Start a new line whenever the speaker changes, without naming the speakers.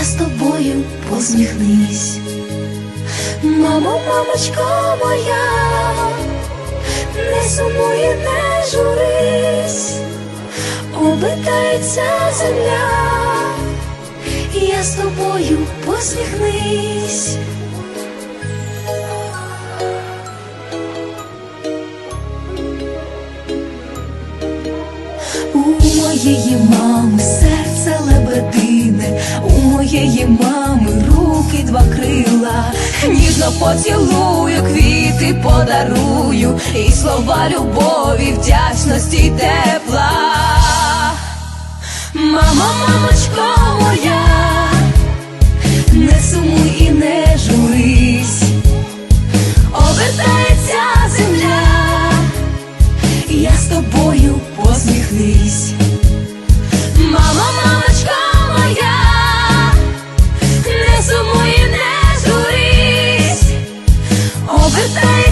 я з тобою посміхнись. Мамо, мамочко моя, не сумуй, не журись, обертається земля, я з тобою посміхнись. У моєї мами серце ніжно поцілую, квіти подарую, і слова любові, вдячності й тепла. Мамо, мамочко моя, не сумуй і не журись, обертається земля, я з тобою посміхнись. Cause I